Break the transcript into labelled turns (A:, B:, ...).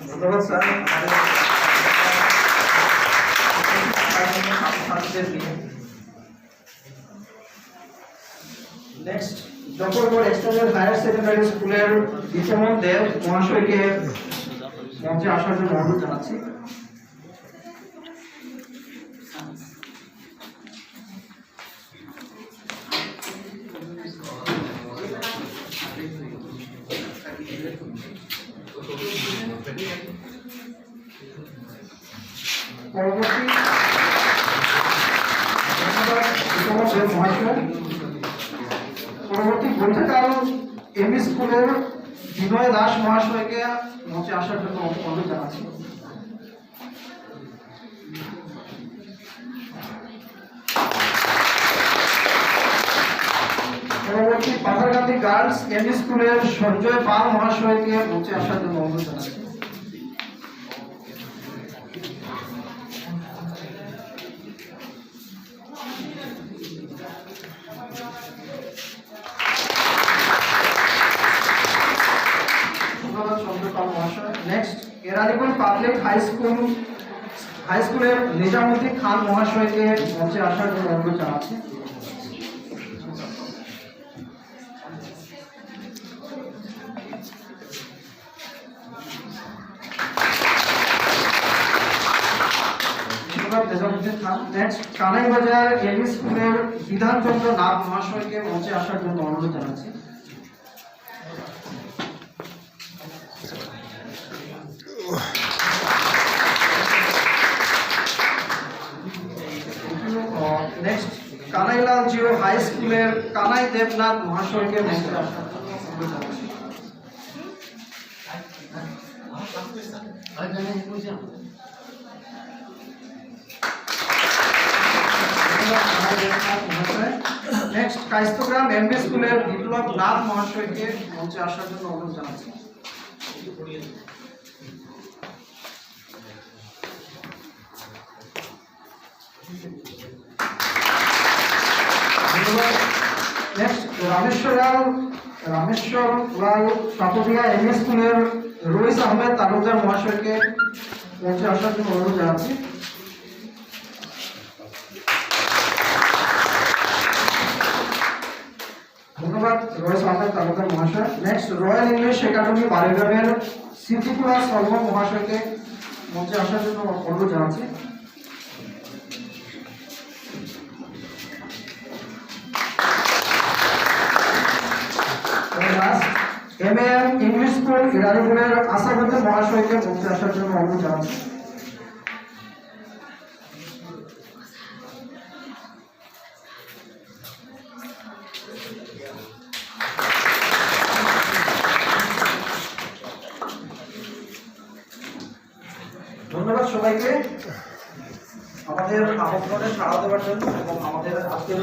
A: ধন্যবাদ sir next extended higher secondary স্কুলের বিপমন দেব মহাশয়কে আসার জন্য অনুরোধ জানাচ্ছি। পরবর্তী ধন্যবাদ মহাশয় পরবর্তী বৈঠকাল স্কুলের বিনয় দাস মহাশয়কে মঞ্চে আসার জন্য অনুরোধ জানাচ্ছি পরবর্তী পাথারকান্দি গার্লস এমই স্কুলের সঞ্জয় পাল মহাশয়কে মঞ্চে আসার জন্য অনুরোধ জানাচ্ছি। হাই স্কুল হাই স্কুলের নিজামুদ্দিন খান মহাশয়কে মঞ্চে আসার জন্য অনুরোধ জানাচ্ছি। ধন্যবাদ নিজামুদ্দিন খান নেক্সট কানাইবাজার আসার জন্য অনুরোধ কানাইলাল জিও হাই স্কুলের কানাই দেবনাথ মহাশয়কে জন্য অনুরোধ জানাচ্ছি। নেক্সট রামেশ্বর এম স্কুলের আহমেদ তালুকদার মহাশয়কে মঞ্চে আসার জন্য অনুরোধ জানাচ্ছি। তালুকদার মহাশয়। নেক্সট রয়্যাল ইংলিশ একাডেমি বারেগ্রামের সিদ্দিকুল্লাহ শর্মা মহাশয়কে মঞ্চে আসার জন্য অনুরোধ জানাচ্ছি। এম এ ইংলিশ স্কুল ইরানিপুরের আশাবুদ্দিন মহাশয়কে মঞ্চে আসার জন্য অনুরোধ জানাচ্ছি। সবাইকে আমাদের আমন্ত্রণে সাড়া দেওয়ার জন্য এবং আমাদের আজকের